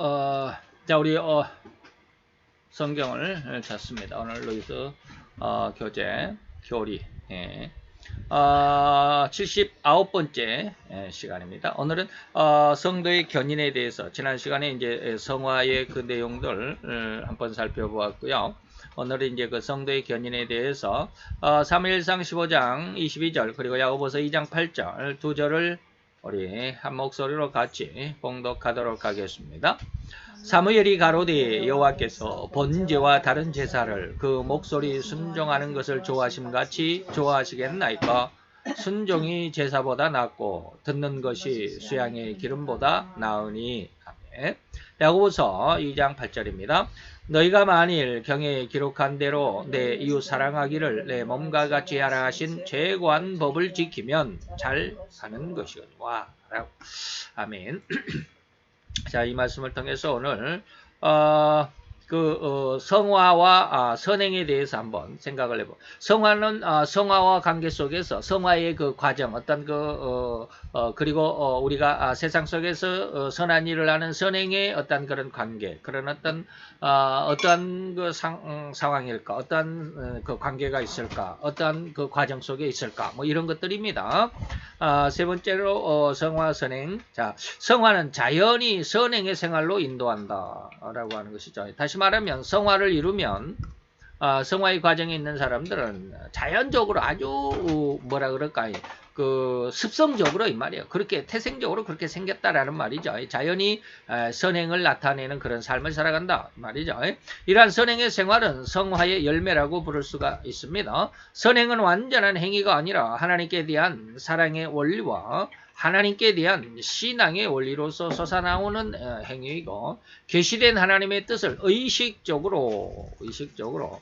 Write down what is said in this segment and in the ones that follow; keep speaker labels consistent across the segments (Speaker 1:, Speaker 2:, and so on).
Speaker 1: 어, 자, 우리, 어, 성경을 찾습니다. 오늘 로이스, 어, 교재, 교리, 예. 어, 79번째 시간입니다. 오늘은 어, 성도의 견인에 대해서 지난 시간에 이제 성화의 그 내용들 한번 살펴보았고요. 오늘은 이제 그 성도의 견인에 대해서 어, 3일상 15장 22절 그리고 야고보서 2장 8절 두 절을 우리 한 목소리로 같이 봉독하도록 하겠습니다. 사무엘이 가로되 여호와께서 번제와 다른 제사를 그 목소리 순종하는 것을 좋아하심 같이 좋아하시겠나이까 순종이 제사보다 낫고 듣는 것이 수양의 기름보다 나으니. 야고보서 2장 8절입니다. 너희가 만일 경에 기록한 대로 내 이웃 사랑하기를 내 몸과 같이 하라 하신 최고한 법을 지키면 잘 사는 것이거니와 아멘. 자, 이 말씀을 통해서 오늘 어, 그 어, 성화와 아, 선행에 대해서 한번 생각을 해보. 성화는 아, 성화와 관계 속에서 성화의 그 과정, 어떤 그 어, 어, 그리고 어, 우리가 아, 세상 속에서 어, 선한 일을 하는 선행의 어떤 그런 관계, 그런 어떤 어, 어떠한 그 상, 음, 상황일까, 어떠한 어, 그 관계가 있을까, 어떠한 그 과정 속에 있을까, 뭐 이런 것들입니다. 아, 세 번째로 어, 성화 선행. 자, 성화는 자연히 선행의 생활로 인도한다라고 하는 것이죠. 다시 말하면 성화를 이루면 어, 성화의 과정에 있는 사람들은 자연적으로 아주 뭐라 그럴까요? 그 습성적으로 이 말이에요. 그렇게 태생적으로 그렇게 생겼다라는 말이죠. 자연히 선행을 나타내는 그런 삶을 살아간다 말이죠. 이러한 선행의 생활은 성화의 열매라고 부를 수가 있습니다. 선행은 완전한 행위가 아니라 하나님께 대한 사랑의 원리와 하나님께 대한 신앙의 원리로서 솟아나오는 어, 행위이고 계시된 하나님의 뜻을 의식적으로 의식적으로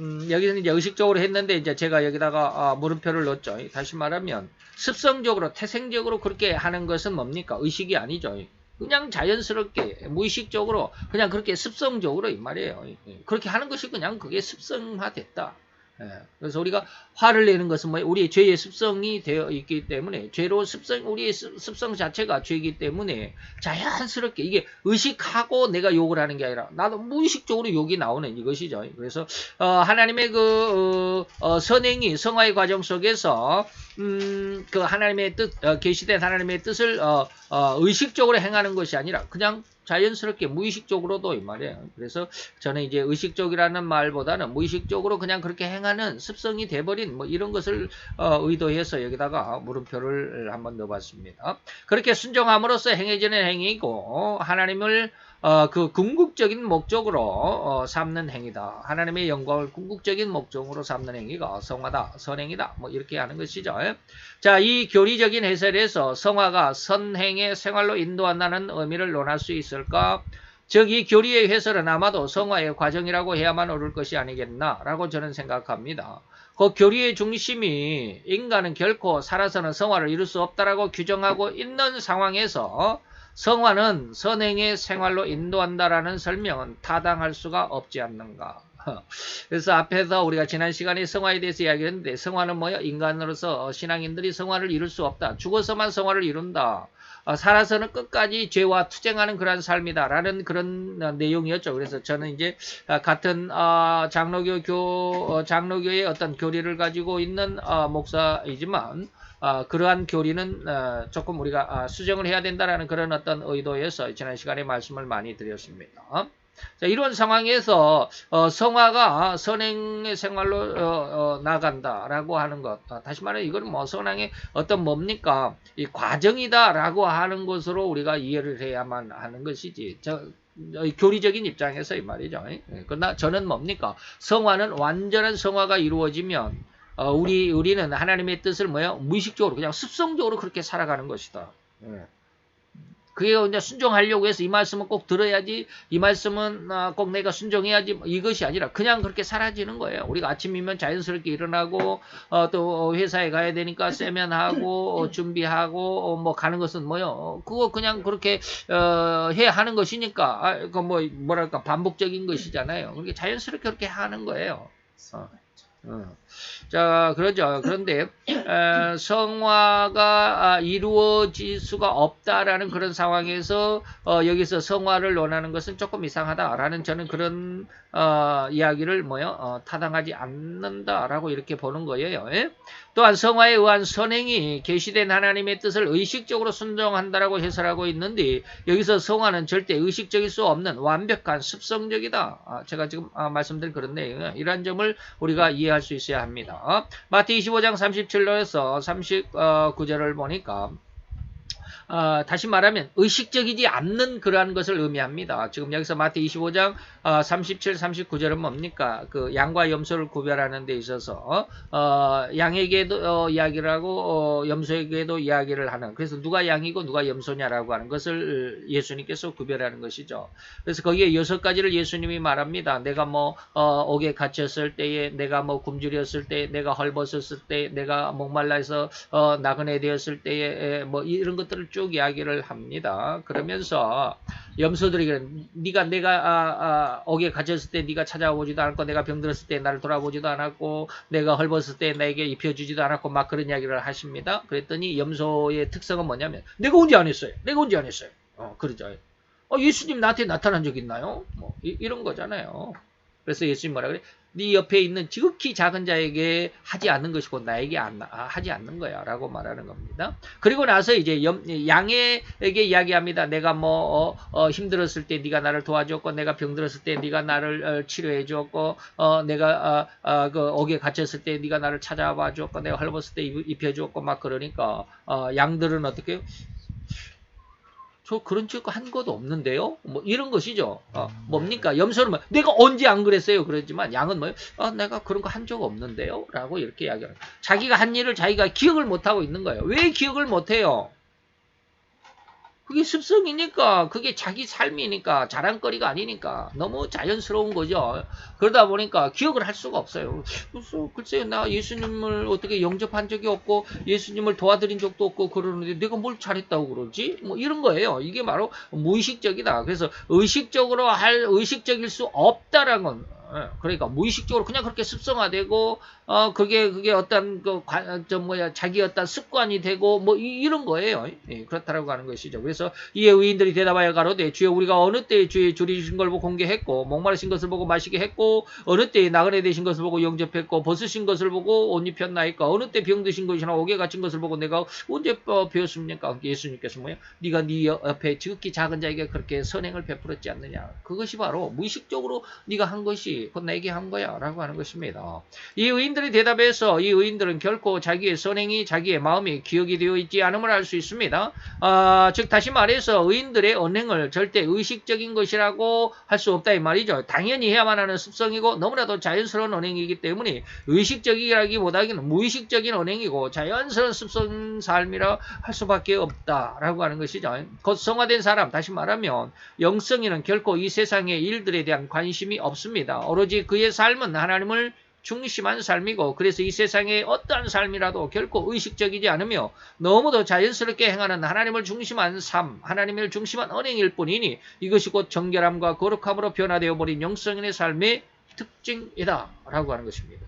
Speaker 1: 음, 여기서는 이제 의식적으로 했는데 이제 제가 여기다가 아, 물음표를 넣었죠. 다시 말하면 습성적으로 태생적으로 그렇게 하는 것은 뭡니까? 의식이 아니죠. 그냥 자연스럽게 무의식적으로 그냥 그렇게 습성적으로 이 말이에요. 그렇게 하는 것이 그냥 그게 습성화됐다. 예, 그래서 우리가 화를 내는 것은 뭐 우리의 죄의 습성이 되어 있기 때문에 죄로 습성 우리의 습성 자체가 죄이기 때문에 자연스럽게 이게 의식하고 내가 욕을 하는 게 아니라 나도 무의식적으로 욕이 나오는 이것이죠. 그래서 어, 하나님의 그 어, 어, 선행이 성화의 과정 속에서 음, 그 하나님의 뜻 어, 계시된 하나님의 뜻을 어, 어, 의식적으로 행하는 것이 아니라 그냥 자연스럽게 무의식적으로도 이 말이에요. 그래서 저는 이제 의식적이라는 말보다는 무의식적으로 그냥 그렇게 행하는 습성이 돼버린 뭐 이런 것을 어, 의도해서 여기다가 물음표를 한번 넣어봤습니다. 그렇게 순종함으로써 행해지는 행위이고 하나님을 어, 그 궁극적인 목적으로 어, 삼는 행위다. 하나님의 영광을 궁극적인 목적으로 삼는 행위가 성화다, 선행이다. 뭐 이렇게 하는 것이죠. 자, 이 교리적인 해설에서 성화가 선행의 생활로 인도한다는 의미를 논할 수 있을까? 즉, 이 교리의 해설은 아마도 성화의 과정이라고 해야만 옳을 것이 아니겠나라고 저는 생각합니다. 그 교리의 중심이 인간은 결코 살아서는 성화를 이룰 수 없다라고 규정하고 있는 상황에서 성화는 선행의 생활로 인도한다라는 설명은 타당할 수가 없지 않는가. 그래서 앞에서 우리가 지난 시간에 성화에 대해서 이야기했는데 성화는 뭐야? 인간으로서 신앙인들이 성화를 이룰 수 없다. 죽어서만 성화를 이룬다. 어, 살아서는 끝까지 죄와 투쟁하는 그런 삶이다라는 그런 내용이었죠. 그래서 저는 이제 같은 어, 장로교 교 어, 장로교의 어떤 교리를 가지고 있는 목사이지만 어, 그러한 교리는 어, 조금 우리가 어, 수정을 해야 된다라는 그런 어떤 의도에서 지난 시간에 말씀을 많이 드렸습니다. 자, 이런 상황에서 어, 성화가 선행의 생활로 어, 어, 나간다라고 하는 것. 다시 말해 이거는 뭐 선행의 어떤 뭡니까 이 과정이다라고 하는 것으로 우리가 이해를 해야만 하는 것이지. 저, 교리적인 입장에서 이 말이죠. 예, 그러나 저는 뭡니까 성화는 완전한 성화가 이루어지면 어, 우리 우리는 하나님의 뜻을 뭐야 무의식적으로 그냥 습성적으로 그렇게 살아가는 것이다. 예. 그게 이제 순종하려고 해서 이 말씀은 꼭 들어야지, 이 말씀은 아, 꼭 내가 순종해야지 뭐 이것이 아니라 그냥 그렇게 사라지는 거예요. 우리가 아침이면 자연스럽게 일어나고 어, 또 회사에 가야 되니까 세면하고 어, 준비하고 어, 뭐 가는 것은 뭐요? 그거 그냥 그렇게 어, 해야 하는 것이니까 아, 그뭐 뭐랄까 반복적인 것이잖아요. 그게 자연스럽게 그렇게 하는 거예요. 어. 어. 자, 그러죠. 그런데 에, 성화가 아, 이루어질 수가 없다라는 그런 상황에서 어, 여기서 성화를 논하는 것은 조금 이상하다라는 저는 그런 어, 이야기를 뭐요 어, 타당하지 않는다라고 이렇게 보는 거예요. 예? 또한 성화에 의한 선행이 계시된 하나님의 뜻을 의식적으로 순종한다라고 해설하고 있는데 여기서 성화는 절대 의식적일 수 없는 완벽한 습성적이다. 아, 제가 지금 아, 말씀드린 그런 내용 이러한 점을 우리가 이해할 수 있어야 합니다. 마태 25장 37절에서 39절을 보니까 어, 다시 말하면 의식적이지 않는 그러한 것을 의미합니다. 지금 여기서 마태 25장 어, 37, 39절은 뭡니까? 그 양과 염소를 구별하는 데 있어서 어, 양에게도 어, 이야기를 하고 어, 염소에게도 이야기를 하는 그래서 누가 양이고 누가 염소냐라고 하는 것을 예수님께서 구별하는 것이죠. 그래서 거기에 여섯 가지를 예수님이 말합니다. 내가 뭐 어, 옥에 갇혔을 때에 내가 뭐 굶주렸을 때 내가 헐벗었을 때 내가 목말라서 어, 나그네 되었을 때에 뭐 이런 것들을 쭉 이야기를 합니다. 그러면서 염소들에게 네가 내가 아, 아, 옥에 갇혔을 때 네가 찾아오지도 않고 내가 병들었을 때 나를 돌아보지도 않았고 내가 헐벗을 때 나에게 입혀주지도 않았고 막 그런 이야기를 하십니다. 그랬더니 염소의 특성은 뭐냐면 내가 언제 안 했어요? 내가 언제 안 했어요? 어, 그러죠. 어, 예수님 나한테 나타난 적 있나요? 뭐 이, 이런 거잖아요. 그래서 예수님 뭐라 그래? 네 옆에 있는 지극히 작은 자에게 하지 않는 것이고 나에게 안, 아, 하지 않는 거야 라고 말하는 겁니다. 그리고 나서 이제 염, 양에게 이야기합니다. 내가 뭐 어, 어, 힘들었을 때 네가 나를 도와줬고 내가 병들었을 때 네가 나를 어, 치료해 줬고 어, 내가 어, 어, 그 옥에 갇혔을 때 네가 나를 찾아봐 줬고 내가 헐벗을 때 입혀 줬고 막 그러니까 어, 양들은 어떻게 저 그런 짓 한 것도 없는데요. 뭐 이런 것이죠. 어, 뭡니까? 염소는 뭐 내가 언제 안 그랬어요. 그랬지만 양은 뭐요? 아, 내가 그런 거 한 적 없는데요. 라고 이렇게 이야기하는 자기가 한 일을 자기가 기억을 못 하고 있는 거예요. 왜 기억을 못 해요? 그게 습성이니까 그게 자기 삶이니까 자랑거리가 아니니까 너무 자연스러운 거죠. 그러다 보니까 기억을 할 수가 없어요. 그래서 글쎄요 나 예수님을 어떻게 영접한 적이 없고 예수님을 도와드린 적도 없고 그러는데 내가 뭘 잘했다고 그러지? 뭐 이런 거예요. 이게 바로 무의식적이다. 그래서 의식적으로 할 의식적일 수 없다라는 건 예, 그러니까 무의식적으로 그냥 그렇게 습성화되고 어 그게 그게 어떤 그저 뭐야 자기 어떤 습관이 되고 뭐 이, 런 거예요. 예, 그렇다라고 하는 것이죠. 그래서 이에 의인들이 대답하여 가로되 주여 우리가 어느 때에 주의 줄이신 걸 보고 공개했고 목마르신 것을 보고 마시게 했고 어느 때에 나그네 되신 것을 보고 영접했고 벗으신 것을 보고 옷 입혔나이까 어느 때 병드신 것이나 옥에 갇힌 것을 보고 내가 언제 어, 배웠습니까? 예수님께서 뭐야? 네가 네 옆에 지극히 작은 자에게 그렇게 선행을 베풀었지 않느냐? 그것이 바로 무의식적으로 네가 한 것이 곧 내게 한 거야 라고 하는 것입니다. 이 의인들이 대답해서 이 의인들은 결코 자기의 선행이 자기의 마음이 기억이 되어 있지 않음을 알 수 있습니다. 아, 즉 다시 말해서 의인들의 언행을 절대 의식적인 것이라고 할 수 없다 이 말이죠. 당연히 해야만 하는 습성이고 너무나도 자연스러운 언행이기 때문에 의식적이라기보다는 무의식적인 언행이고 자연스러운 습성 삶이라 할 수밖에 없다라고 하는 것이죠. 곧 성화된 사람 다시 말하면 영성이는 결코 이 세상의 일들에 대한 관심이 없습니다. 오로지 그의 삶은 하나님을 중심한 삶이고 그래서 이 세상의 어떠한 삶이라도 결코 의식적이지 않으며 너무도 자연스럽게 행하는 하나님을 중심한 삶, 하나님을 중심한 언행일 뿐이니 이것이 곧 정결함과 거룩함으로 변화되어 버린 영성인의 삶의 특징이다 라고 하는 것입니다.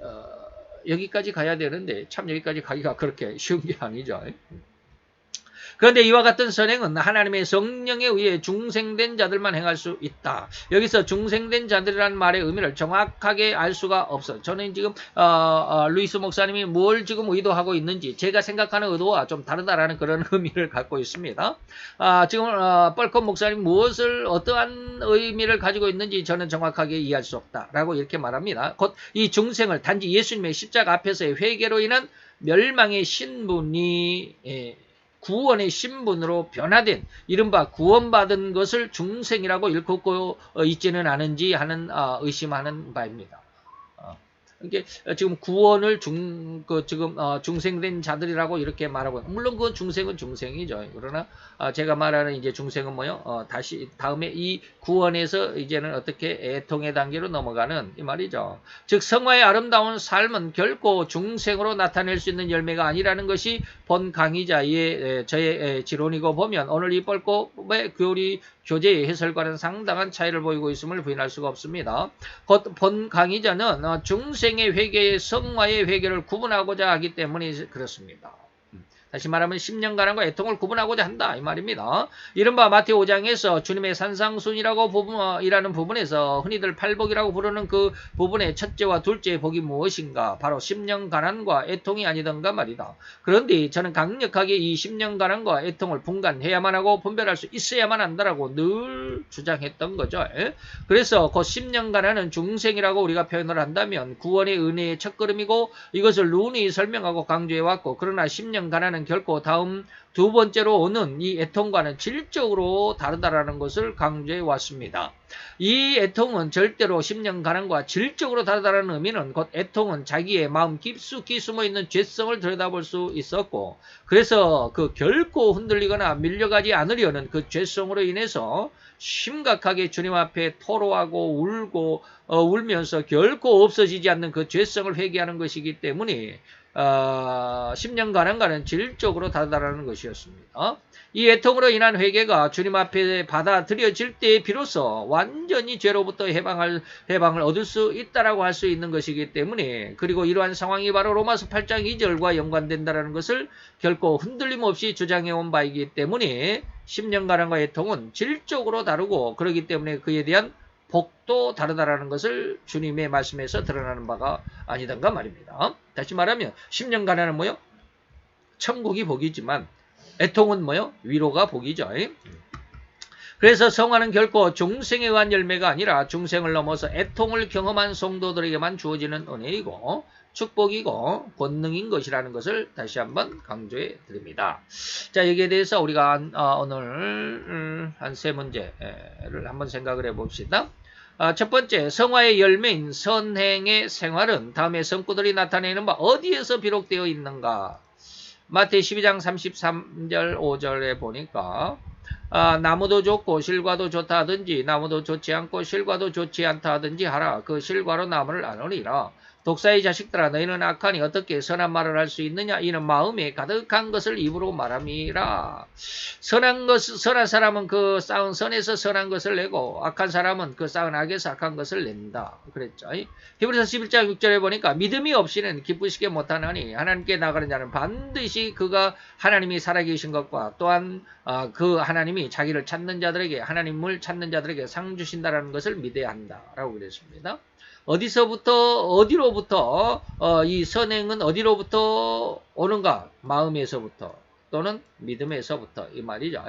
Speaker 1: 어, 여기까지 가야 되는데 참 여기까지 가기가 그렇게 쉬운 게 아니죠. 그런데 이와 같은 선행은 하나님의 성령에 의해 중생된 자들만 행할 수 있다. 여기서 중생된 자들이라는 말의 의미를 정확하게 알 수가 없어. 저는 지금 어, 어, 루이스 목사님이 뭘 지금 의도하고 있는지 제가 생각하는 의도와 좀 다르다라는 그런 의미를 갖고 있습니다. 아, 지금 어, 뻘컵 목사님 무엇을 어떠한 의미를 가지고 있는지 저는 정확하게 이해할 수 없다라고 이렇게 말합니다. 곧 이 중생을 단지 예수님의 십자가 앞에서의 회개로 인한 멸망의 신분이 예, 구원의 신분으로 변화된 이른바 구원받은 것을 중생이라고 일컫고 있지는 않은지 하는 어, 의심하는 바입니다. 이게 지금 구원을 중, 그 지금 어, 중생된 자들이라고 이렇게 말하고 물론 그 중생은 중생이죠. 그러나 어, 제가 말하는 이제 중생은 뭐요? 어, 다시 다음에 이 구원에서 이제는 어떻게 애통의 단계로 넘어가는 이 말이죠. 즉 성화의 아름다운 삶은 결코 중생으로 나타낼 수 있는 열매가 아니라는 것이 본 강의자의 저의 지론이고 보면 오늘 이 뻘꽃의 교리 교재의 해설과는 상당한 차이를 보이고 있음을 부인할 수가 없습니다. 곧본 강의자는 어, 중생 중생의 회개의 성화의 회개를 구분하고자 하기 때문에 그렇습니다. 음. 다시 말하면 10년간과 애통을 구분하고자 한다 이 말입니다. 이른바 마태 5장에서 주님의 산상순이라고 부분 이라는 부분에서 흔히들 팔복이라고 부르는 그 부분의 첫째와 둘째의 복이 무엇인가? 바로 10년 가난과 애통이 아니던가 말이다. 그런데 저는 강력하게 이 10년 가난과 애통을 분간해야만 하고 분별할 수 있어야만 한다라고 늘 주장했던 거죠. 예? 그래서 그 10년 가난은 중생이라고 우리가 표현을 한다면 구원의 은혜의 첫걸음이고 이것을 눈이 설명하고 강조해왔고 그러나 10년 가난은 결코 다음 두 번째로 오는 이 애통과는 질적으로 다르다라는 것을 강조해 왔습니다. 이 애통은 절대로 10년 가난과 질적으로 다르다는 의미는 곧 애통은 자기의 마음 깊숙이 숨어 있는 죄성을 들여다볼 수 있었고 그래서 그 결코 흔들리거나 밀려가지 않으려는 그 죄성으로 인해서 심각하게 주님 앞에 토로하고 울고 어, 울면서 결코 없어지지 않는 그 죄성을 회개하는 것이기 때문에 어, 10년 가난과는 질적으로 다르다는 것이었습니다. 이 애통으로 인한 회개가 주님 앞에 받아들여질 때에 비로소 완전히 죄로부터 해방할, 해방을 얻을 수 있다라고 할 수 있는 것이기 때문에 그리고 이러한 상황이 바로 로마서 8장 2절과 연관된다는 것을 결코 흔들림 없이 주장해 온 바이기 때문에 10년 가난과 애통은 질적으로 다르고 그러기 때문에 그에 대한 복도 다르다라는 것을 주님의 말씀에서 드러나는 바가 아니던가 말입니다. 다시 말하면 10년간에는 뭐요? 천국이 복이지만 애통은 뭐요? 위로가 복이죠. 그래서 성화는 결코 중생에 의한 열매가 아니라 중생을 넘어서 애통을 경험한 성도들에게만 주어지는 은혜이고 축복이고 권능인 것이라는 것을 다시 한번 강조해 드립니다. 자 여기에 대해서 우리가 어, 오늘 음, 한세 문제를 한번 생각을 해 봅시다. 아, 첫 번째, 성화의 열매인 선행의 생활은 다음에 성구들이 나타내는 바 어디에서 비록되어 있는가? 마태 12장 33절 5절에 보니까 아, 나무도 좋고 실과도 좋다 하든지 나무도 좋지 않고 실과도 좋지 않다 하든지 하라. 그 실과로 나무를 안으리라. 독사의 자식들아 너희는 악하니 어떻게 선한 말을 할 수 있느냐? 이는 마음에 가득한 것을 입으로 말함이라. 선한 것 선한 사람은 그 쌓은 선에서 선한 것을 내고 악한 사람은 그 쌓은 악에서 악한 것을 낸다. 그랬죠. 히브리서 11장 6절에 보니까 믿음이 없이는 기쁘시게 못하나니 하나님께 나가는 자는 반드시 그가 하나님이 살아계신 것과 또한 어, 그 하나님이 자기를 찾는 자들에게 하나님을 찾는 자들에게 상 주신다라는 것을 믿어야 한다라고 그랬습니다. 어디서부터 어디로부터 어, 이 선행은 어디로부터 오는가? 마음에서부터 또는 믿음에서부터 이 말이죠.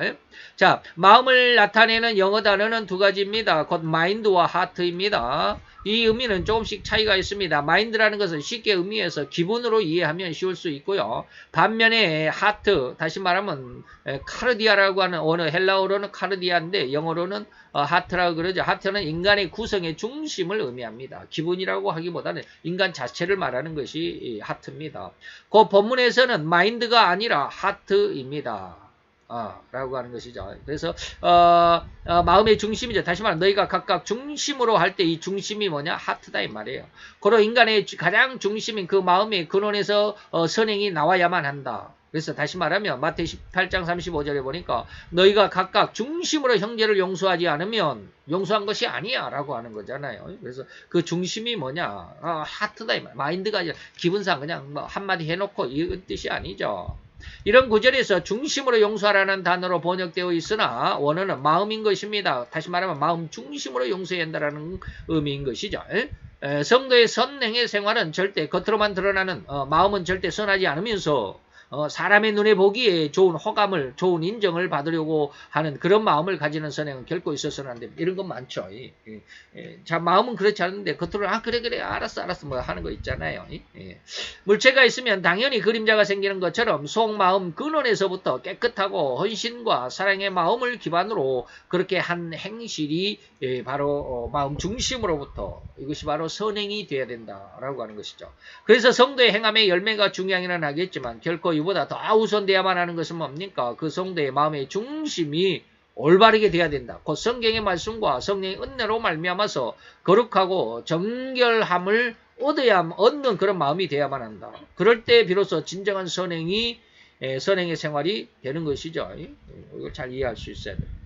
Speaker 1: 자, 마음을 나타내는 영어 단어는 두 가지입니다. 곧 마인드와 하트입니다. 이 의미는 조금씩 차이가 있습니다. 마인드라는 것은 쉽게 의미해서 기분으로 이해하면 쉬울 수 있고요. 반면에 하트, 다시 말하면 카르디아라고 하는 언어, 헬라어로는 카르디아인데 영어로는 어, 하트라고 그러죠. 하트는 인간의 구성의 중심을 의미합니다. 기분이라고 하기보다는 인간 자체를 말하는 것이 하트입니다. 그 본문에서는 마인드가 아니라 하트 입니다. 어, 라고 하는 것이죠. 그래서 어, 어, 마음의 중심이죠. 다시 말하면 너희가 각각 중심으로 할 때 이 중심이 뭐냐? 하트다 이 말이에요. 그로 인간의 가장 중심인 그 마음의 근원에서 어, 선행이 나와야만 한다. 그래서 다시 말하면 마태 18장 35절에 보니까 너희가 각각 중심으로 형제를 용서하지 않으면 용서한 것이 아니야 라고 하는 거잖아요. 그래서 그 중심이 뭐냐 아, 하트다 마인드가 아니라 기분상 그냥 뭐 한마디 해놓고 이 뜻이 아니죠. 이런 구절에서 중심으로 용서하라는 단어로 번역되어 있으나 원어는 마음인 것입니다. 다시 말하면 마음 중심으로 용서해야 한다는 의미인 것이죠. 성도의 선행의 생활은 절대 겉으로만 드러나는 어, 마음은 절대 선하지 않으면서 어, 사람의 눈에 보기에 좋은 호감을, 좋은 인정을 받으려고 하는 그런 마음을 가지는 선행은 결코 있어서는 안 됩니다. 이런 건 많죠. 예, 예. 자, 마음은 그렇지 않은데 겉으로 아 그래 그래 알았어 알았어 뭐 하는 거 있잖아요. 예. 물체가 있으면 당연히 그림자가 생기는 것처럼 속마음 근원에서부터 깨끗하고 헌신과 사랑의 마음을 기반으로 그렇게 한 행실이 예, 바로 어, 마음 중심으로부터 이것이 바로 선행이 되어야 된다라고 하는 것이죠. 그래서 성도의 행함의 열매가 중요하기는 하겠지만 결코 이보다 더 우선돼야만 하는 것은 뭡니까? 그 성도의 마음의 중심이 올바르게 돼야 된다. 곧 성경의 말씀과 성령의 은혜로 말미암아서 거룩하고 정결함을 얻어야 얻는 그런 마음이 되야만 한다. 그럴 때 비로소 진정한 선행이 선행의 생활이 되는 것이죠. 이걸 잘 이해할 수 있어야 됩니다.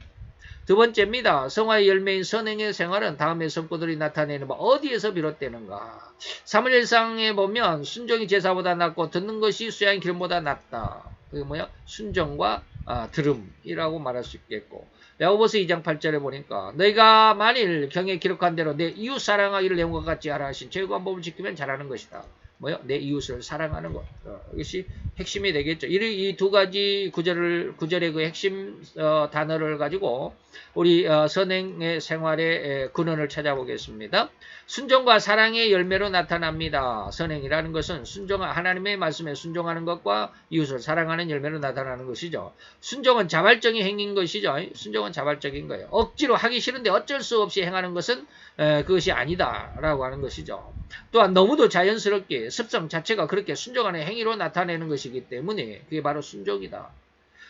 Speaker 1: 두 번째입니다. 성화의 열매인 선행의 생활은 다음의 성구들이 나타내는 바 어디에서 비롯되는가? 사무엘상에 보면 순종이 제사보다 낫고 듣는 것이 수양 기름보다 낫다. 그게 뭐야? 순종과 아, 들음이라고 말할 수 있겠고 야고보서 2장 8절에 보니까 너희가 만일 경에 기록한 대로 내 이웃 사랑하기를 내용과 같이 하라 하신 제관법을 지키면 잘하는 것이다. 뭐요? 내 이웃을 사랑하는 것. 어, 이것이 핵심이 되겠죠. 이두 가지 구절을 구절의 그 핵심 어, 단어를 가지고 우리 어, 선행의 생활의 근원을 찾아보겠습니다. 순종과 사랑의 열매로 나타납니다. 선행이라는 것은 순종 하나님의 말씀에 순종하는 것과 이웃을 사랑하는 열매로 나타나는 것이죠. 순종은 자발적인 행인 것이죠. 순종은 자발적인 거예요. 억지로 하기 싫은데 어쩔 수 없이 행하는 것은 에, 그것이 아니다라고 하는 것이죠. 또한 너무도 자연스럽게 습성 자체가 그렇게 순종하는 행위로 나타내는 것이기 때문에 그게 바로 순종이다.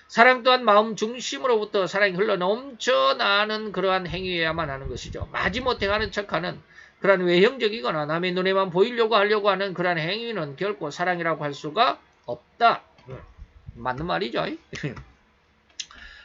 Speaker 1: 사랑 또한 마음 중심으로부터 사랑이 흘러 넘쳐나는 그러한 행위여야만 하는 것이죠. 마지못해 하는 척하는 그러한 외형적이거나 남의 눈에만 보이려고 하려고 하는 그러한 행위는 결코 사랑이라고 할 수가 없다. 맞는 말이죠.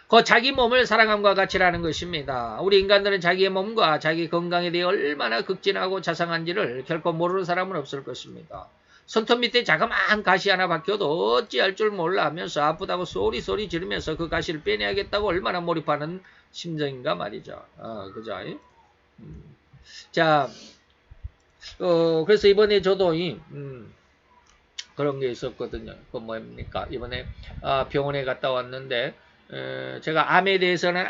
Speaker 1: 그 자기 몸을 사랑함과 같이라는 것입니다. 우리 인간들은 자기의 몸과 자기 건강에 대해 얼마나 극진하고 자상한지를 결코 모르는 사람은 없을 것입니다. 손톱 밑에 자그마한 가시 하나 박혀도 어찌할 줄 몰라 하면서 아프다고 소리소리 지르면서 그 가시를 빼내야겠다고 얼마나 몰입하는 심정인가 말이죠. 어, 그죠? 음. 자, 어, 그래서 이번에 저도 이, 음, 그런 게 있었거든요. 그 뭡니까? 이번에 아, 병원에 갔다 왔는데 제가 암에 대해서는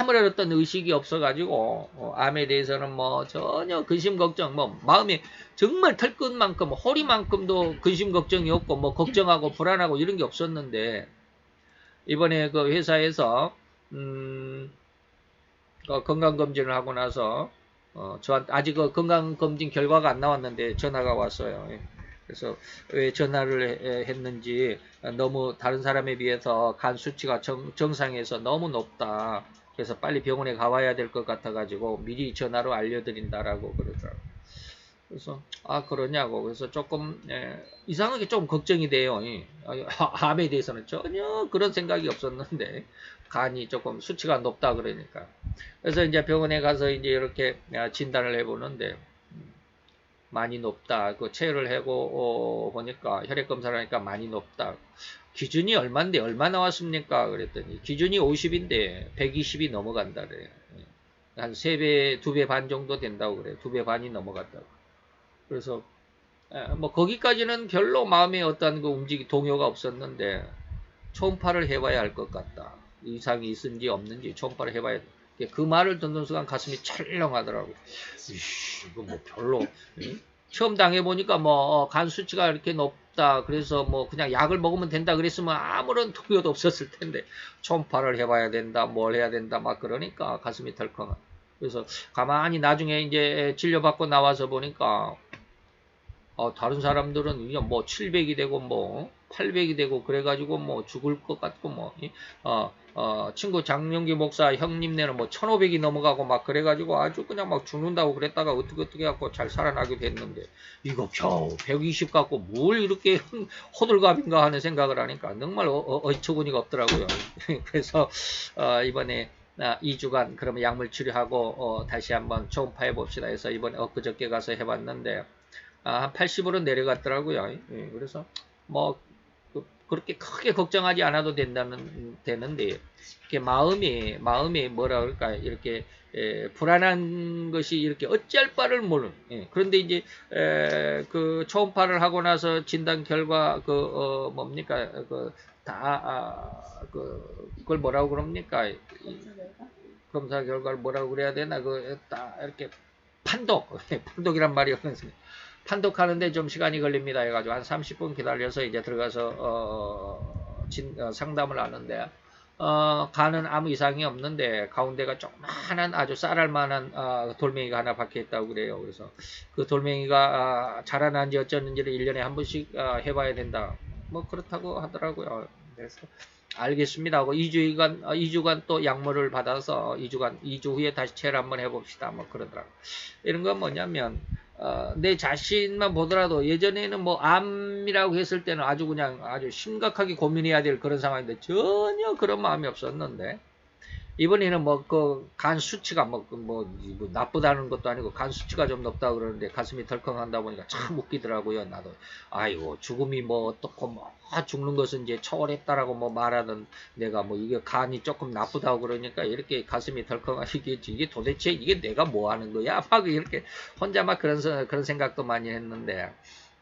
Speaker 1: 아무런 어떤 의식이 없어가지고 어, 암에 대해서는 뭐 전혀 근심 걱정 뭐 마음에 정말 털끝만큼 허리만큼도 근심 걱정이 없고 뭐 걱정하고 불안하고 이런 게 없었는데 이번에 그 회사에서 음, 그 건강검진을 하고 나서 어, 저한테 아직 그 건강검진 결과가 안 나왔는데 전화가 왔어요. 예. 그래서 왜 전화를 했는지 너무 다른 사람에 비해서 간 수치가 정, 정상에서 너무 높다. 그래서 빨리 병원에 가봐야 될 것 같아가지고 미리 전화로 알려드린다라고 그러더라고요. 그래서 아 그러냐고 그래서 조금 예, 이상하게 좀 걱정이 돼요. 예. 암에 대해서는 전혀 그런 생각이 없었는데 간이 조금 수치가 높다 그러니까 그래서 이제 병원에 가서 이제 이렇게 진단을 해보는데 많이 높다. 그 체열을 해고 어, 보니까 혈액 검사를 하니까 많이 높다. 기준이 얼마인데 얼마 나왔습니까? 그랬더니 기준이 50인데 120이 넘어간다 그래요. 예. 한 3배, 2배 반 정도 된다고 그래요. 2배 반이 넘어갔다고. 그래서 예, 뭐 거기까지는 별로 마음에 어떤 그 움직이 동요가 없었는데 초음파를 해봐야 할 것 같다. 이상이 있은지 없는지 초음파를 해봐야 돼. 그 말을 듣는 순간 가슴이 철렁하더라고. 이씨, 이거 뭐 별로. 응? 처음 당해보니까 뭐간 어, 수치가 이렇게 높다. 그래서 뭐 그냥 약을 먹으면 된다. 그랬으면 아무런 통요도 없었을 텐데 초음파를 해봐야 된다. 뭘 해야 된다. 막 그러니까 가슴이 덜컹하. 그래서 가만히 나중에 이제 진료받고 나와서 보니까 어, 다른 사람들은 뭐 700이 되고 뭐 800이 되고 그래가지고 뭐 죽을 것 같고 뭐 어, 어, 친구 장영기 목사 형님네는 뭐 1500이 넘어가고 막 그래가지고 아주 그냥 막 죽는다고 그랬다가 어떻게 어떻게 갖고 잘 살아나게 됐는데 이거 겨우 120 갖고 뭘 이렇게 호들갑인가 하는 생각을 하니까 정말 어, 어, 이처구니가 없더라고요. 그래서 어, 이번에 아, 2주간 그러면 약물 치료하고 어, 다시 한번 초음파 해 봅시다 해서 이번에 엊그저께 가서 해봤는데 아, 한 80으로 내려갔더라고요. 예, 그래서 뭐 그렇게 크게 걱정하지 않아도 된다는 되는데 이렇게 마음이 마음이 뭐라 그럴까 이렇게 에, 불안한 것이 이렇게 어찌할 바를 모르는 예, 그런데 이제 에, 그 초음파를 하고 나서 진단 결과 그 어, 뭡니까 그다 아, 그 그걸 뭐라고 그럽니까? 검사 결과를 뭐라고 그래야 되나? 그 다 이렇게 판독 판독이란 말이 없는습니다 판독하는데 좀 시간이 걸립니다. 해가지고 한 30분 기다려서 이제 들어가서 어, 진, 어, 상담을 하는데 어, 간은 아무 이상이 없는데 가운데가 조그만한 아주 쌀알만한 어, 돌멩이가 하나 박혀 있다고 그래요. 그래서 그 돌멩이가 어, 자라난지 어쩌는지를 1년에 한 번씩 어, 해봐야 된다. 뭐 그렇다고 하더라고요. 그래서 알겠습니다 하고 2주간, 2주간 또 약물을 받아서 2주간, 2주 후에 다시 체를 한번 해봅시다. 뭐 그러더라고요. 이런 건 뭐냐면 어, 내 자신만 보더라도 예전에는 뭐 암이라고 했을 때는 아주 그냥 아주 심각하게 고민해야 될 그런 상황인데 전혀 그런 마음이 없었는데 이번에는 뭐 그 간 수치가 뭐, 그 뭐, 뭐 나쁘다는 것도 아니고 간 수치가 좀 높다 그러는데 가슴이 덜컹한다 보니까 참 웃기더라고요. 나도 아이고 죽음이 뭐 어떻고 뭐 죽는 것은 이제 초월했다라고 뭐 말하는 내가 뭐 이게 간이 조금 나쁘다고 그러니까 이렇게 가슴이 덜컹하시겠지 이게 도대체 이게 내가 뭐 하는 거야? 막 이렇게 혼자 막 그런 서- 그런 생각도 많이 했는데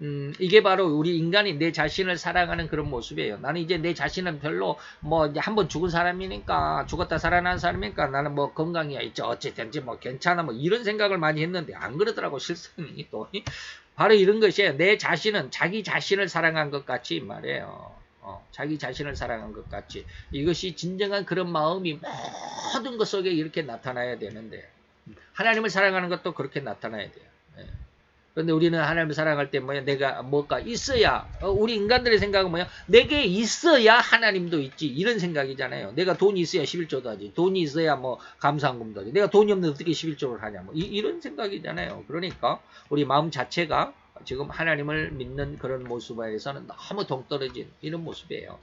Speaker 1: 음, 이게 바로 우리 인간이 내 자신을 사랑하는 그런 모습이에요. 나는 이제 내 자신은 별로 뭐 한번 죽은 사람이니까 죽었다 살아난 사람이니까 나는 뭐 건강이야 있죠. 어쨌든지 뭐 괜찮아 뭐 이런 생각을 많이 했는데 안 그러더라고 실상이 또 바로 이런 것이에요. 내 자신은 자기 자신을 사랑한 것 같이 말이에요. 어, 자기 자신을 사랑한 것 같이 이것이 진정한 그런 마음이 모든 것 속에 이렇게 나타나야 되는데 하나님을 사랑하는 것도 그렇게 나타나야 돼요. 예. 그런데 우리는 하나님을 사랑할 때 뭐야 내가 뭐가 있어야 어, 우리 인간들의 생각은 뭐야 내게 있어야 하나님도 있지. 이런 생각이잖아요. 내가 돈이 있어야 11조도 하지. 돈이 있어야 뭐 감사한금도 하지. 내가 돈이 없는데 어떻게 11조를 하냐? 뭐 이, 런 생각이잖아요. 그러니까 우리 마음 자체가 지금 하나님을 믿는 그런 모습에서는 너무 동떨어진 이런 모습이에요.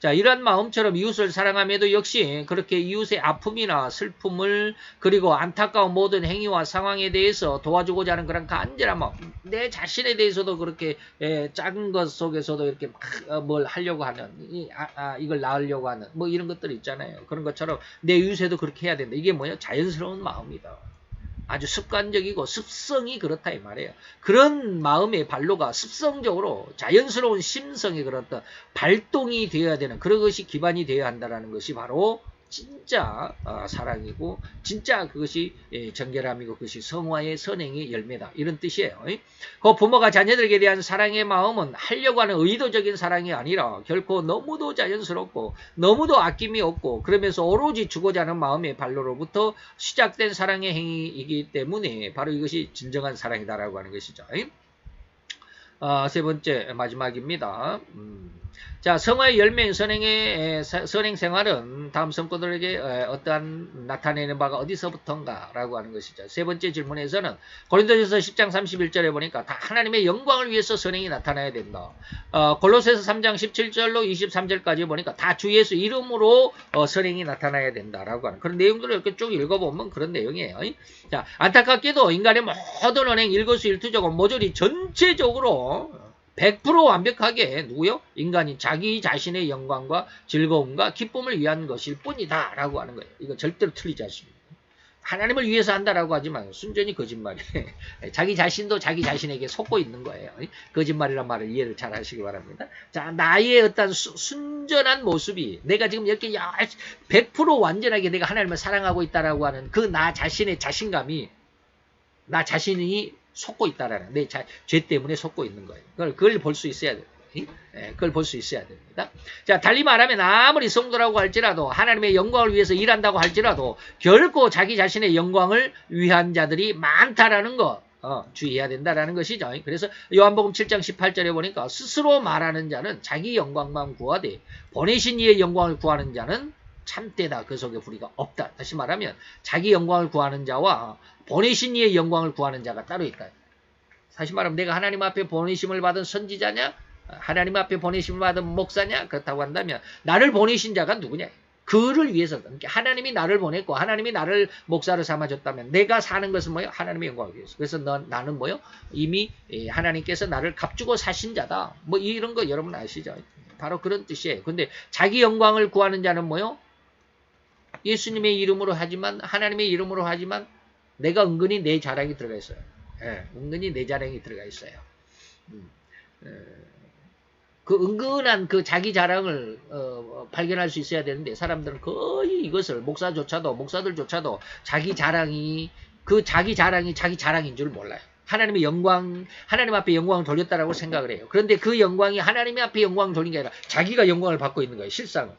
Speaker 1: 자, 이런 마음처럼 이웃을 사랑함에도 역시 그렇게 이웃의 아픔이나 슬픔을 그리고 안타까운 모든 행위와 상황에 대해서 도와주고자 하는 그런 간절한 마음, 내 자신에 대해서도 그렇게 예, 작은 것 속에서도 이렇게 막 어, 뭘 하려고 하는, 이, 아, 아, 이걸 낳으려고 하는 뭐 이런 것들 있잖아요. 그런 것처럼 내 이웃에도 그렇게 해야 된다. 이게 뭐예요? 자연스러운 마음이다. 아주 습관적이고 습성이 그렇다 이 말이에요. 그런 마음의 발로가 습성적으로 자연스러운 심성의 그런 발동이 되어야 되는 그런 것이 기반이 되어야 한다는 것이 바로 진짜 어, 사랑이고 진짜 그것이 예, 정결함이고 그것이 성화의 선행의 열매다 이런 뜻이에요. 그 부모가 자녀들에게 대한 사랑의 마음은 하려고 하는 의도적인 사랑이 아니라 결코 너무도 자연스럽고 너무도 아낌이 없고 그러면서 오로지 주고자 하는 마음의 발로로부터 시작된 사랑의 행위이기 때문에 바로 이것이 진정한 사랑이다라고 하는 것이죠. 어, 세 번째 마지막입니다. 음. 자, 성화의 열매인 선행의 선행 생활은 다음 성도들에게 어떠한 나타내는 바가 어디서부터인가라고 하는 것이죠. 세 번째 질문에서는 고린도전서 10장 31절에 보니까 다 하나님의 영광을 위해서 선행이 나타나야 된다. 어, 골로새서 3장 17절로 23절까지 보니까 다 주 예수 이름으로 어, 선행이 나타나야 된다라고 하는 그런 내용들을 이렇게 쭉 읽어보면 그런 내용이에요. 자, 안타깝게도 인간의 모든 언행 일거수일투족은 모조리 전체적으로 100% 완벽하게 누구요? 인간이 자기 자신의 영광과 즐거움과 기쁨을 위한 것일 뿐이다 라고 하는 거예요. 이거 절대로 틀리지 않습니다. 하나님을 위해서 한다라고 하지만 순전히 거짓말이에요. 자기 자신도 자기 자신에게 속고 있는 거예요. 거짓말이란 말을 이해를 잘 하시기 바랍니다. 자, 나의 어떤 수, 순전한 모습이 내가 지금 이렇게 100% 완전하게 내가 하나님을 사랑하고 있다라고 하는 그 나 자신의 자신감이 나 자신이 속고 있다라는 내 죄 때문에 속고 있는 거예요. 그걸 그걸 볼 수 있어야 돼요. 예, 그걸 볼 수 있어야 됩니다. 자, 달리 말하면 아무리 성도라고 할지라도 하나님의 영광을 위해서 일한다고 할지라도 결코 자기 자신의 영광을 위한 자들이 많다라는 거 어, 주의해야 된다라는 것이죠. 그래서 요한복음 7장 18절에 보니까 스스로 말하는 자는 자기 영광만 구하되 보내신 이의 영광을 구하는 자는 참되다. 그 속에 불의가 없다. 다시 말하면 자기 영광을 구하는 자와 보내신 이의 영광을 구하는 자가 따로 있다. 사실 말하면 내가 하나님 앞에 보내심을 받은 선지자냐? 하나님 앞에 보내심을 받은 목사냐? 그렇다고 한다면 나를 보내신 자가 누구냐? 그를 위해서 그러니까 하나님이 나를 보냈고 하나님이 나를 목사로 삼아줬다면 내가 사는 것은 뭐요? 하나님의 영광을 위해서. 그래서 너, 나는 뭐요? 이미 하나님께서 나를 값주고 사신 자다. 뭐 이런 거 여러분 아시죠? 바로 그런 뜻이에요. 근데 자기 영광을 구하는 자는 뭐요? 예수님의 이름으로 하지만 하나님의 이름으로 하지만 내가 은근히 내 자랑이 들어가 있어요. 예, 은근히 내 자랑이 들어가 있어요. 음, 에, 그 은근한 그 자기 자랑을 어, 발견할 수 있어야 되는데 사람들은 거의 이것을 목사조차도 목사들조차도 자기 자랑이 그 자기 자랑이 자기 자랑인 줄 몰라요. 하나님의 영광, 하나님 앞에 영광을 돌렸다라고 생각을 해요. 그런데 그 영광이 하나님 앞에 영광을 돌린 게 아니라 자기가 영광을 받고 있는 거예요. 실상은.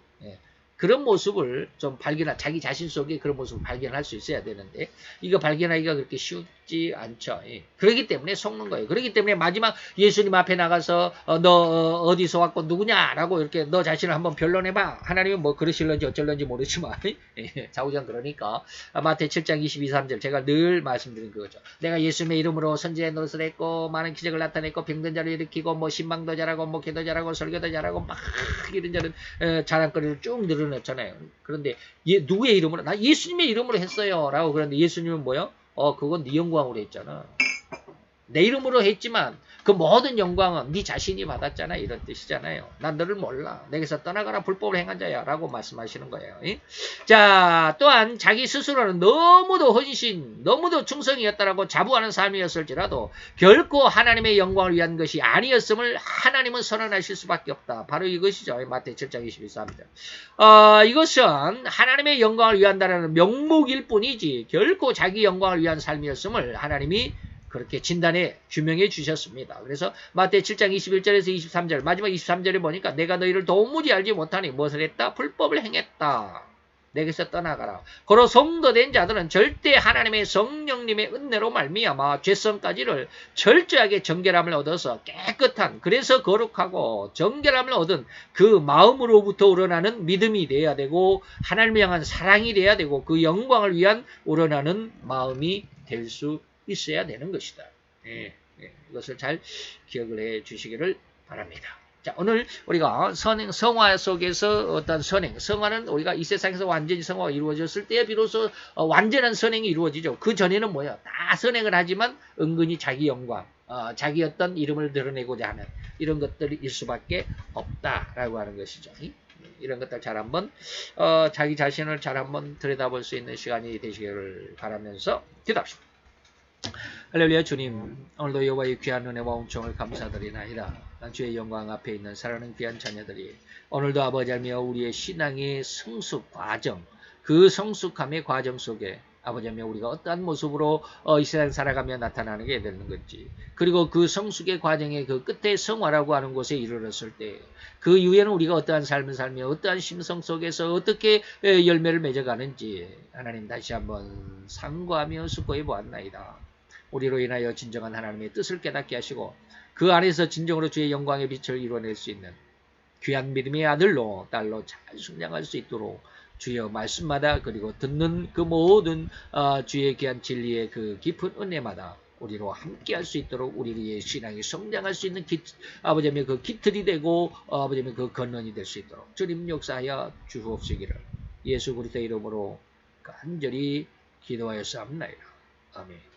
Speaker 1: 예. 그런 모습을 좀 발견할, 자기 자신 속에 그런 모습을 발견할 수 있어야 되는데, 이거 발견하기가 그렇게 쉽지 않죠. 예. 그렇기 때문에 속는 거예요. 그렇기 때문에 마지막 예수님 앞에 나가서, 어, 너 어, 디서 왔고 누구냐라고 이렇게 너 자신을 한번 변론해봐. 하나님은 뭐 그러실런지 어쩔런지 모르지만, 예. 자우장 그러니까, 마태 7장 22, 3절 제가 늘 말씀드린 그거죠. 내가 예수님의 이름으로 선지의 노릇을 했고, 많은 기적을 나타냈고, 병든 자를 일으키고, 뭐 신방도 잘하고, 뭐 기도 잘하고, 설교도 잘하고, 막 이런 저런 어, 자랑거리를 쭉 늘어놓 일어났잖아요. 그런데 예, 누구의 이름으로? 나 예수님의 이름으로 했어요. 라고 그러는데 예수님은 뭐요? 어, 그건 네 영광으로 했잖아. 내 이름으로 했지만 그 모든 영광은 네 자신이 받았잖아 이런 뜻이잖아요. 난 너를 몰라. 내게서 떠나가라 불법을 행한 자야 라고 말씀하시는 거예요. 예? 자 또한 자기 스스로는 너무도 헌신 너무도 충성이었다라고 자부하는 삶이었을지라도 결코 하나님의 영광을 위한 것이 아니었음을 하나님은 선언하실 수밖에 없다. 바로 이것이죠. 마태 7장 22절입니다. 어, 이것은 하나님의 영광을 위한다는 명목일 뿐이지 결코 자기 영광을 위한 삶이었음을 하나님이 그렇게 진단해 규명해 주셨습니다. 그래서 마태 7장 21절에서 23절 마지막 23절에 보니까 내가 너희를 도무지 알지 못하니 무엇을 했다? 불법을 행했다. 내게서 떠나가라. 고로 성도된 자들은 절대 하나님의 성령님의 은혜로 말미암아 죄성까지를 철저하게 정결함을 얻어서 깨끗한 그래서 거룩하고 정결함을 얻은 그 마음으로부터 우러나는 믿음이 돼야 되고 하나님을 향한 사랑이 돼야 되고 그 영광을 위한 우러나는 마음이 될 수 있어야 되는 것이다. 예, 예, 이것을 잘 기억을 해 주시기를 바랍니다. 자, 오늘 우리가 선행, 성화 속에서 어떤 선행, 성화는 우리가 이 세상에서 완전히 성화가 이루어졌을 때 비로소 어, 완전한 선행이 이루어지죠. 그 전에는 뭐야? 다 선행을 하지만 은근히 자기 영광, 어, 자기 어떤 이름을 드러내고자 하는 이런 것들일 수밖에 없다라고 하는 것이죠. 이런 것들 잘 한번 어, 자기 자신을 잘 한번 들여다볼 수 있는 시간이 되시기를 바라면서 기도합시다. 할렐루야 주님 오늘도 여호와의 귀한 은혜와 은총을 감사드리나이다. 주의 영광 앞에 있는 사랑하는 귀한 자녀들이 오늘도 아버지 하며 우리의 신앙의 성숙 과정 그 성숙함의 과정 속에 아버지 하며 우리가 어떠한 모습으로 어, 이 세상 살아가며 나타나는 게 되는 건지 그리고 그 성숙의 과정의 그 끝에 성화라고 하는 곳에 이르렀을 때 그 이후에는 우리가 어떠한 삶을 살며 어떠한 심성 속에서 어떻게 열매를 맺어가는지 하나님 다시 한번 상고하며 숙고해 보았나이다. 우리로 인하여 진정한 하나님의 뜻을 깨닫게 하시고 그 안에서 진정으로 주의 영광의 빛을 이루어낼 수 있는 귀한 믿음의 아들로 딸로 잘 순장할 수 있도록 주여 말씀마다 그리고 듣는 그 모든 어, 주의 귀한 진리의 그 깊은 은혜마다 우리로 함께 할 수 있도록 우리의 신앙이 성장할 수 있는 기, 아버지의 그 기틀이 되고 어, 아버지의 그 건넌이 될 수 있도록 주님 역사하여 주옵시기를 예수 그리스도 이름으로 간절히 기도하였사옵나이다. 아멘.